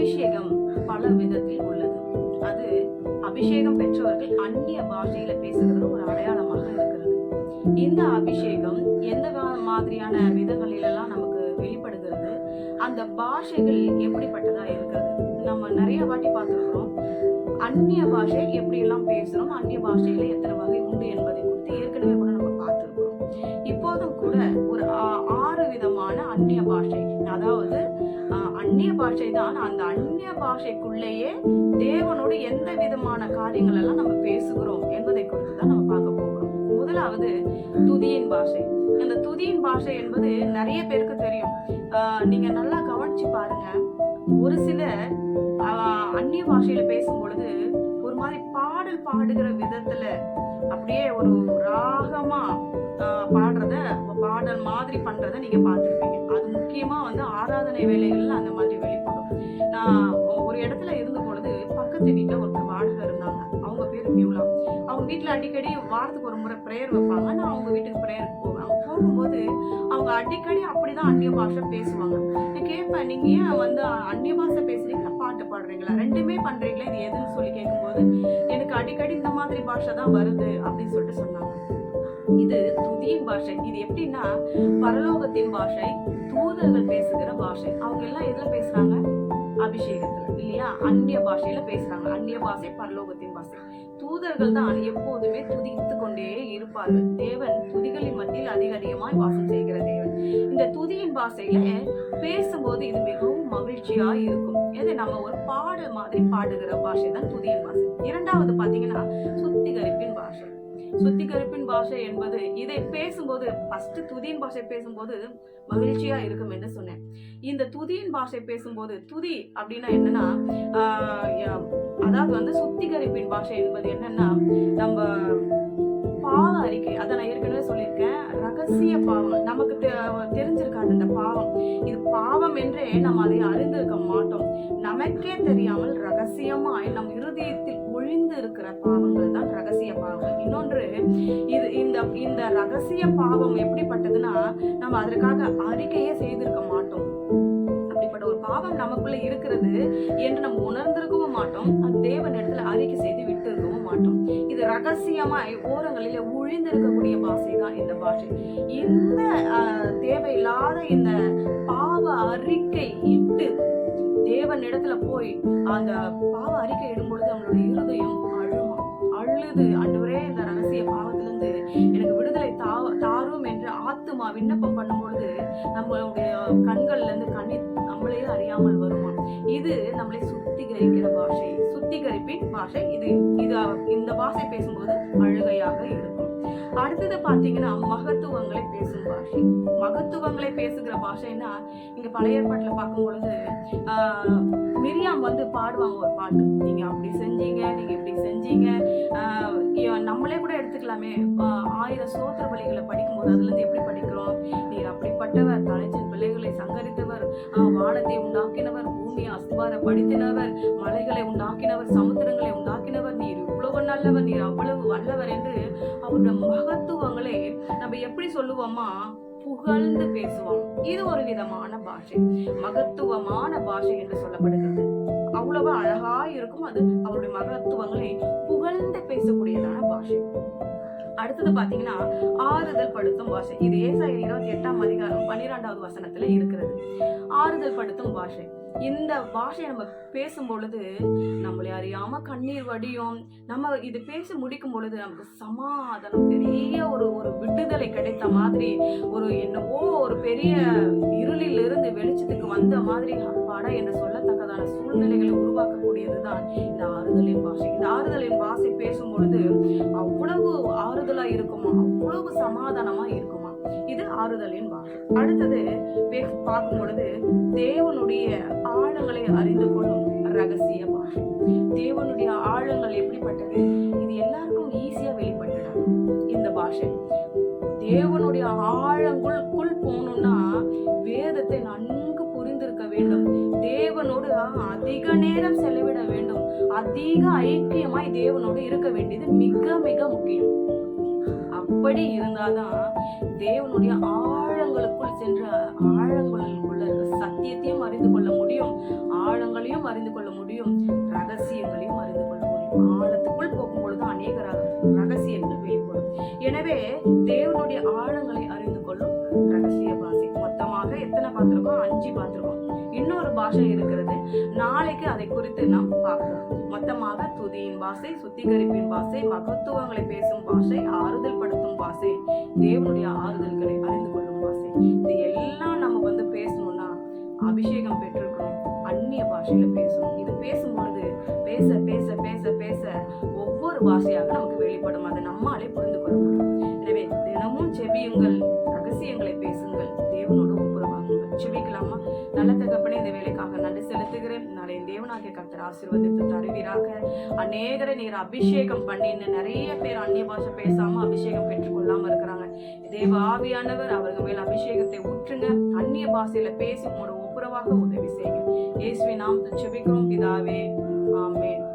அபிஷேகம் பல விதத்தில் உள்ளது. அது அபிஷேகம் பெற்றவர்கள் அந்நிய பாஷையில பேசுகிறது ஒரு அடையாளமாக இருக்கிறது. இந்த அபிஷேகம் எந்த மாதிரியான விதங்களிலெல்லாம் நமக்கு வெளிப்படுகிறது? அந்த பாஷைகள் எப்படிப்பட்டதா இருக்கிறது? நம்ம நிறைய வாட்டி பார்த்துருக்கிறோம். அந்நிய பாஷை எப்படியெல்லாம் பேசுகிறோம் அந்நிய பாஷையில எத்தனை வகை உண்டு என்பதை குறித்து ஏற்கனவே கூட நம்ம பார்த்துருக்கிறோம். இப்போதும் கூட ஒரு ஆறு விதமான அந்நிய பாஷை அந்நிய பாஷை தான் அந்த அந்நிய பாஷைக்குள்ளேயே தேவனோடு எந்த விதமான காரியங்கள் எல்லாம் நம்ம பேசுகிறோம் என்பதை குறித்து தான் நம்ம பார்க்க போகிறோம். முதலாவது துதியின் பாஷை. அந்த துதியின் பாஷை என்பது நிறைய பேருக்கு தெரியும். நீங்க நல்லா கவனிச்சு பாருங்க. ஒரு சில அந்நிய பாஷையில பேசும் பொழுது ஒரு மாதிரி பாடல் பாடுகிற விதத்துல அப்படியே ஒரு ராகமா பாடுறத பாடல் மாதிரி பண்றத நீங்க பார்த்துருப்பீங்க. அது முக்கியமா வந்து ஆராதனை வேலைகள்ல அந்த மாதிரி வெளிப்படும். நான் ஒரு இடத்துல இருந்த பொழுது பக்கத்து வீட்டுல ஒருத்தர் வாடகை இருந்தாங்க. அவங்க பேர் மியூலா அவங்க வீட்டுல அடிக்கடி வாரத்துக்கு ஒரு முறை ப்ரேயர் வைப்பாங்க. நான் அவங்க வீட்டுக்கு ப்ரேயருக்கு போவேன். பார்க்கும்போது அவங்க அடிக்கடி அப்படிதான் அந்நிய பாஷை பேசுவாங்க. நான் கேட்பேன் நீங்க ஏன் வந்து அந்நிய பாஷை பேசுறீங்களா பாட்டு பாடுறீங்களா? ரெண்டுமே பண்றீங்களா? இது எதுன்னு சொல்லி கேட்கும்போது எனக்கு அடிக்கடி இந்த மாதிரி பாஷை தான் வருது அப்படின்னு சொல்லிட்டு சொன்னாங்க. இது துதியின் பாஷை. இது எப்படின்னா பரலோகத்தின் பாஷை தூதர்கள் பேசுகிற பாஷை. அவங்க எல்லாம் எதுல பேசுறாங்க? அபிஷேகத்துல இல்லையா? அந்நிய பாஷையில பேசுறாங்க. அந்நிய பாஷை பரலோகத்தின் பாஷை. தூதர்கள் தான் எப்போதுமே துதித்து கொண்டே இருப்பார்கள். தேவன் மத்தியில் அதிக அதிகமாய் வாசம் செய்கிற தேவன். இந்த துதியின் பாஷையில பேசும்போது இது மிகவும் மகிழ்ச்சியா இருக்கும். இது நம்ம ஒரு பாடல் மாதிரி பாடுகிற பாஷை தான் துதியின் பாஷை. இரண்டாவது பாத்தீங்கன்னா சுத்திகரிப்பின் பாஷை. சுத்திகரிப்பின் பாஷை என்பது இதை பேசும்போது ஃபர்ஸ்ட் துதியின் பாஷை பேசும்போது மகிழ்ச்சியா இருக்கும் என்று சொன்னேன். இந்த துதியின் பாஷை பேசும்போது துதி அப்படின்னா என்னன்னா ஆஹ் அதாவது வந்து சுத்திகரிப்பின் பாஷை என்பது என்னன்னா நம்ம பாவ அறிக்கை. அதை நான் ஏற்கனவே சொல்லியிருக்கேன். ரகசிய பாவம். நமக்கு தெ- தெரிஞ்சிருக்காது இந்த பாவம். இது பாவம் என்றே நம்ம அதை அறிந்திருக்க மாட்டோம். நமக்கே தெரியாமல் ரகசியமாய் நம் இருதயத்தில் ஒழிந்து இருக்கிற பாவங்கள் தான் ரகசிய பாவம் இன்னொன்று இது இந்த இந்த ரகசிய பாவம் எப்படிப்பட்டதுன்னா நம்ம அதற்காக அறிக்கையே செய்திருக்க மாட்டோம். அப்படிப்பட்ட ஒரு பாவம் நமக்குள்ள இருக்கிறது என்று நம்ம உணர்ந்திருக்கவும் மாட்டோம். அது தேவன் இடத்துல அறிக்கை செய்து ரகசியமாய் ஓரங்களில் ஒழிந்திருக்கக்கூடிய பாஷை தான் இந்த பாஷை. இந்த தேவையில்லாத இந்த பாவ அறிக்கை இட்டு தேவன் இடத்துல போய் அந்த பாவ அறிக்கை இடும் பொழுது அவங்களுடைய இருதயம் அழுமா. அழுது அன்றுவரே இந்த ரகசிய பாவத்திலிருந்து எனக்கு விடுதலை தா தாரும் என்று ஆத்துமா விண்ணப்பம் பண்ணும்பொழுது நம்மளுடைய கண்கள்ல இருந்து கண்ணீர் நம்மளே அறியாமல் வருமா. இது நம்மளை சுத்திகரிக்கிற பாஷை. சுத்திகரிப்பின் பாஷை. இது இது இந்த பாஷை பேசும்போது அழுகையாக இருக்கும். அடுத்தது பாத்தீங்கன்னா மகத்துவங்களை பேசும் பாஷை. மகத்துவங்களை பேசுகிற பாஷைன்னா இங்க பழைய ஏற்பாட்டுல பார்க்கும் பொழுது மிரியாம் வந்து பாடுவாங்க ஒரு பாட்டு. நீங்க அப்படி செஞ்சீங்க நீங்க இப்படி செஞ்சீங்க. நம்மளே கூட எடுத்துக்கலாமே. ஆயிரம் சோத்திர வழிகளை படிக்கும்போது அதுல இருந்து எப்படி படிக்கிறோம்? நீர் அப்படிப்பட்டவர் தலைச்சு வல்லவர் என்று அவருடைய மகத்துவங்களே நம்ம எப்படி சொல்லுவோமா புகழ்ந்து பேசுவோம் இது ஒரு விதமான பாஷை. மகத்துவமான பாஷை என்று சொல்லப்படுகிறது. அவ்வளவு அழகா இருக்கும் அது அவருடைய மகத்துவங்களை புகழ்ந்து பேசக்கூடியதான பாஷை. அடுத்தது பாத்தீங்கன்னா ஆறுதல் படுத்தும் பாஷை. இது ஏசாய இருபத்தி எட்டாம் அதிகாரம் பன்னிரெண்டாவது வசனத்துல இருக்கிறது. ஆறுதல் படுத்தும் பாஷை. இந்த பாஷையை நம்ம பேசும் பொழுது நம்மளை அறியாம கண்ணீர் வடியும். நம்ம இது பேசி முடிக்கும் பொழுது நமக்கு சமாதானம் பெரிய ஒரு ஒரு விடுதலை கிடைத்த மாதிரி ஒரு என்னவோ ஒரு பெரிய இருளில் இருந்து வெளிச்சத்துக்கு வந்த மாதிரி அப்பாடா என்று சொல்லத்தக்கதான சூழ்நிலைகளை உருவாக்கக்கூடியதுதான் இந்த ஆறுதலின் பாஷை. இந்த ஆறுதலின் பாஷை பேசும் பொழுது அவ்வளவு ஆறுதலா இருக்குமா? அவ்வளவு சமாதானமா இருக்குமா? இது ஆறுதலின் பாஷை. அடுத்தது பே- பார்க்கும் பொழுது தேவனுடைய ஆழங்களை அறிந்து கொள்ளும் ரகசிய பாஷை தேவனுடைய ஆழங்கள் எப்படிப்பட்டது? இது எல்லாருக்கும் ஈஸியா வெளிப்பட்டுடாது இந்த பாஷை. தேவனுடைய ஆழங்களுக்குள் போகணும்னா வேதத்தை நன்கு புரிந்திருக்க வேண்டும். தேவனோடு அதிக நேரம் செலவிட வேண்டும். அதிக ஐக்கியமாய் தேவனோடு இருக்க வேண்டியது மிக மிக முக்கியம். அப்படி இருந்தாதான் தேவனுடைய ஆழ ஆழங்களுக்குள் சென்று ஆழங்களுக்குள்ள சத்தியத்தையும் அறிந்து கொள்ள முடியும். ஆழங்களையும் அறிந்து கொள்ள முடியும். ரகசியங்களையும் அறிந்து கொள்ள முடியும். ஆழத்துக்குள் போகும்பொழுது அநேக ரகசியங்கள் வெளிப்படும். எனவே தேவனுடைய ஆழங்களை அறிந்து கொள்ளும் ரகசிய பாஷை. மொத்தமாக எத்தனை பார்த்துருக்கோம்? அஞ்சு பார்த்துருக்கோம். இன்னொரு பாஷை இருக்கிறது. நாளைக்கு அதை குறித்து நாம் பார்க்கலாம். மொத்தமாக துதியின் பாஷை சுத்திகரிப்பின் பாஷை மகத்துவங்களை பேசும் பாஷை ஆறுதல் படுத்தும் பாஷை தேவனுடைய ஆறுதல்களை அறிந்து கொள்ளும் இது எல்லாம் நம்ம வந்து பேசணும்னா அபிஷேகம் பெற்றிருக்கணும் அந்நிய பாஷையில பேசணும். இது பேசும்பொழுது பேச பேச பேச பேச ஒவ்வொரு பாஷையாக நமக்கு வெளிப்படும். அதை நம்மாலே புரிந்து கொள்ள முடியும். எனவே தினமும் செவியுங்கள் நாளை என் தேவனாகிய கர்த்தர் ஆசீர்வதித்து தருவீராக அநேகரை நீர் அபிஷேகம் பண்ணின்னு நிறைய பேர் அந்நிய பாஷை பேசாம அபிஷேகம் பெற்றுக்கொள்ளாம இருக்கிறாங்க. தேவ ஆவியானவர் அவர்கள் மேல் அபிஷேகத்தை ஊற்றுங்க. அந்நிய பாஷையில பேசி உங்களோட ஒப்புரவாக உதவி செய்யுங்க. இயேசுவை நாம் செபிக்கிறோம் பிதாவே. ஆமேன்.